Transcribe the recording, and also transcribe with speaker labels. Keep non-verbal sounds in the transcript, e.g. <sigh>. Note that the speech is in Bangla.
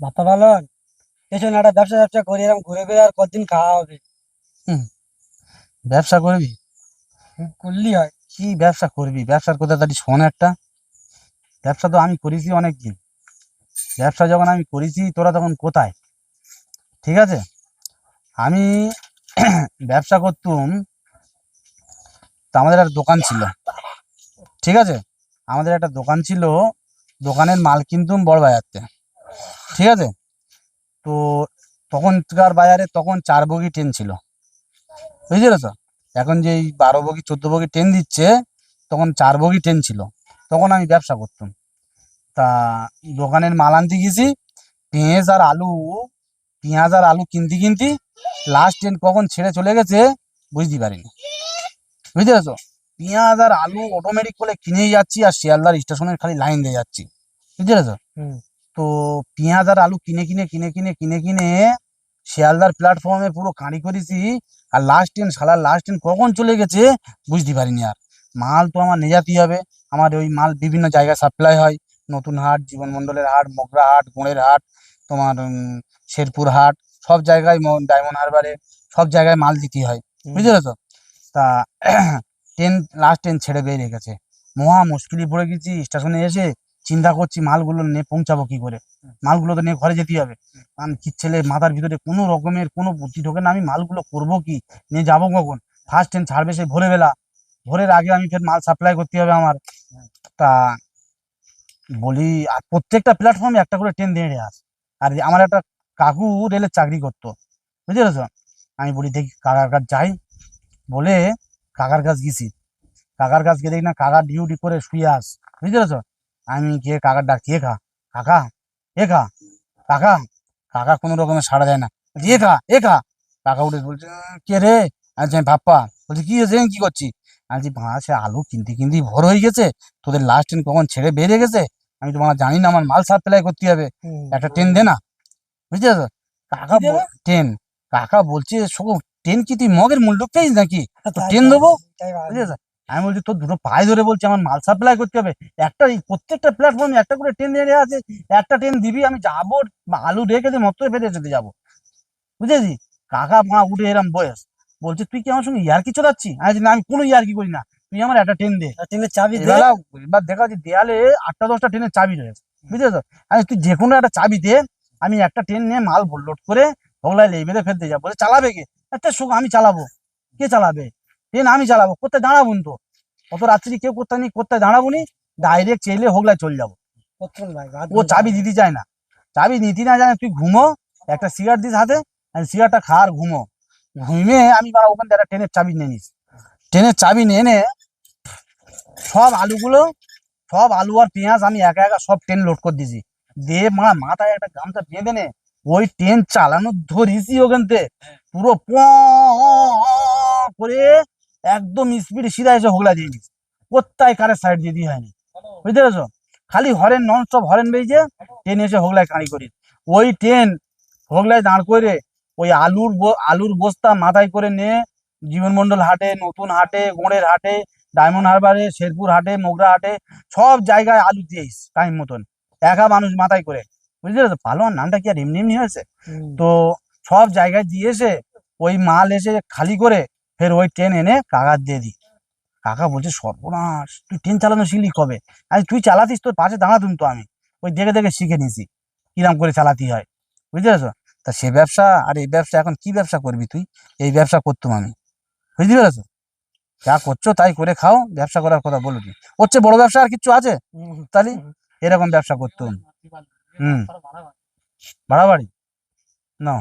Speaker 1: বাপ্পা পালন পেছনে একটা ব্যবসা ব্যবসা করি এরকম ঘুরে ঘুরে আর কতদিন খাওয়া হবে?
Speaker 2: ব্যবসা করবি?
Speaker 1: করলি হয়।
Speaker 2: কি ব্যবসা করবি? ব্যবসার কথা তাহলে শোন একটা। ব্যবসা তো আমি করেছি অনেকদিন। ব্যবসা যখন আমি করেছি তোরা তখন কোথায়? ঠিক আছে? আমি <clears throat> ব্যবসা করতুম তা আমাদের একটা দোকান ছিল। ঠিক আছে? আমাদের একটা দোকান ছিল দোকানের মাল কিনতুম বড় বাজারতে ঠিক আছে? তো তখনকার বাজারে তখন চার বগি ট্রেন ছিল। বুঝলি তো? এখন যে এই বারো বগি, চোদ্দ বগি ট্রেন দিচ্ছে, তখন চার বগি ট্রেন ছিল। তখন আমি ব্যবসা করতাম। তা দোকানের মাল আনতে গেছি, পেঁয়াজ আর আলু, পেঁয়াজ আর আলু কিনতে কিনতে লাস্ট ট্রেন কখন ছেড়ে চলে গেছে, বুঝতে পারিনি। বুঝতে পারছ? পেঁয়াজ আর আলু অটোমেটিক করে কিনেই যাচ্ছি আর শিয়ালদার স্টেশনের খালি লাইন দিয়ে যাচ্ছি। বুঝতে পেরেছ। তো পেঁয়াজ আর আলু কিনে কিনে কিনে কিনে কিনে কিনে শিয়ালদার প্ল্যাটফর্মে পুরো কাঁড়ি করেছি। আর লাস্ট ট্রেন সালা লাস্ট ট্রেন কখন চলে গেছে বুঝতে পারিনি আর। মাল তো আমার নিয়ে হবে। আমার ওই মাল বিভিন্ন জায়গায় সাপ্লাই হয়। নতুন হাট জীবন মন্ডলের হাট মগরা হাট গোড়ের হাট তোমার শেরপুর হাট সব জায়গায় ডায়মন্ড হারবারে সব জায়গায় মাল দিতে হয়। বুঝতে পেরেছ? তা ট্রেন লাস্ট ট্রেন ছেড়ে বেরিয়ে গেছে। মহা মুশকিলে পড়ে গেছি। স্টেশনে এসে চিন্তা করছি মালগুলো নিয়ে পৌঁছাবো কি করে? মালগুলো তো নিয়ে ঘরে যেতেই হবে। কারণ কি ছেলে মাথার ভিতরে কোনো রকমের কোনো বুদ্ধি ঢোকে না, আমি মালগুলো করব কি? নিয়ে যাব কখন? ফার্স্ট ট্রেন ছাড়বে সেই ভোরবেলা। ভোরের আগে আমি ফের মাল সাপ্লাই করতে হবে আমার। তা বলি, আর প্রত্যেকটা প্ল্যাটফর্মে একটা করে ট্রেন দিয়ে আস আর আমার একটা কাকু রেলের চাকরি করতো। বুঝতে পেরেছ? আমি বলি, দেখি কাকার কাছে যাই। বলে, কাকার কাছে গেছি। কাকার কাছে গিয়ে দেখি না কাকার ডিউটি করে শুয়ে আস বুঝতে পেরেছ? আমি গিয়ে কাকার ডাক কে খা কাকা এ খা কাকা কাকা কোনো রকমের সাড়া দেয় না। এ খা এ খা। কাকা উঠে বলছে কে রে? আচ্ছা আমি ভাপ্পা। বলছি কি হয়েছে? কি করছি? আমি বলছি ভাঁ সে আলু কিনতে কিনতে ভোর হয়ে গেছে। তোদের লাস্ট ট্রেন কখন ছেড়ে বেরিয়ে গেছে? আমি তো মানে জানি না আমার মাল সাপ্লাই করতে হবে। একটা ট্রেন দে না। বুঝতে পারছ? কাকা ট্রেন কাকা বলছে শোনো ট্রেন কি তুই মগের মূল্য পেয়েছিস নাকি? ট্রেন দেবো? বুঝেছ আমি বলছি তোর দুটো পায়ে ধরে বলছি আমার মাল সাপ্লাই করতে হবে। একটা প্রত্যেকটা প্ল্যাটফর্মে একটা করে ট্রেন দিয়ে আছে একটা ট্রেন দিবি আমি যাব আলু রেখে দিয়ে মতো ফেটে যেতে যাব। বুঝেছি কাকা মা উঠে এরম বয়স। বলছে তুই কি আমার সঙ্গে ইয়ার্কি চলাচ্ছি আমি না আমি কোনো ইয়ার্কি করি না। তুই আমার একটা ট্রেন দে।
Speaker 1: ট্রেনের চাবি দে।
Speaker 2: এবার দেখা যাচ্ছে দেয়ালে আটটা দশটা ট্রেনের চাবি রয়েছে। বুঝেছ আমি তুই যে কোনো একটা চাবি দে আমি একটা ট্রেন নিয়ে মাল লোড করে হোগলায় লেবেলে ফেলতে যাব। বলে চালাবে কে? একটা সুখ আমি চালাবো। কে চালাবে? ট্রেন আমি চালাবো কোথায় দাঁড়াবো তো অত রাত্রি কেউ কোথায় নেই কোথায় দাঁড়াবো নি? ডাইরেক্ট চেলে হোগলায় চলে যাব। ও চাবি দিতে চায় না। চাবি নিতে না জানে তুই ঘুমো একটা সিগারেট দিস হাতে আর সিগারেটটা খা আর ঘুমো। ঘুমে আমি বাড়া ওখান থেকে ট্রেনের চাবি নিয়ে নিস। ট্রেনের চাবি নিয়ে সব আলুগুলো সব আলু আর পেঁয়াজ আমি একা একা সব ট্রেন লোড করে দিছি দিয়ে মা মাথায় একটা গামছা বেঁধে নে ওই ট্রেন চালানো ধরিছি ওখান থেকে। পুরো প করে একদম স্পিড সিধা এসে হোগলা দিয়ে দিস কোথায় কারের সাইড দিয়ে দিয়ে হয়নি। বুঝতে পেরেছ? খালি হরেন নন স্টপ হরেন বেজে ট্রেন এসে হোগলায় কাঁড়ি করি। ওই ট্রেন হোগলায় দাঁড় করে ওই আলুর আলুর বস্তা মাথায় করে নিয়ে জীবনমন্ডল হাটে নতুন হাটে গোড়ের হাটে ডায়মন্ড হারবারে শেরপুর হাটে মোগরা হাটে সব জায়গায় আলু দিয়েস টাইম মতন। একা মানুষ মাথায় করে। বুঝতে পেরেছ? পালোয়ান নামটা কি আর এমনি এমনি হয়েছে? তো সব জায়গায় দিয়ে এসে ওই মাল এসে খালি করে ফের ওই ট্রেন এনে কাকার দিয়ে দিই কাকা বলছে, সর্বনাশ, তুই ট্রেন চালানো শিখলি কবে? আরে, তুই চালাতিস, তোর পাশে দাঁড়াতুম তো আমি। ওই দেখে দেখে শিখে নিয়েছি, কিরাম করে চালাতে হয়। বুঝতে পেরেছ? তা সে ব্যবসা, আর এই ব্যবসা এখন কি ব্যবসা করবি তুই? এই ব্যবসা করতুম আমি। বুঝতে পেরেছ? যা করছ তাই করে খাও, ব্যবসা করার কথা বলো তুমি হচ্ছে বড় ব্যবসা আর কিছু আছে? তাহলে এরকম ব্যবসা করতুম। হুম, বাড়াবাড়ি? না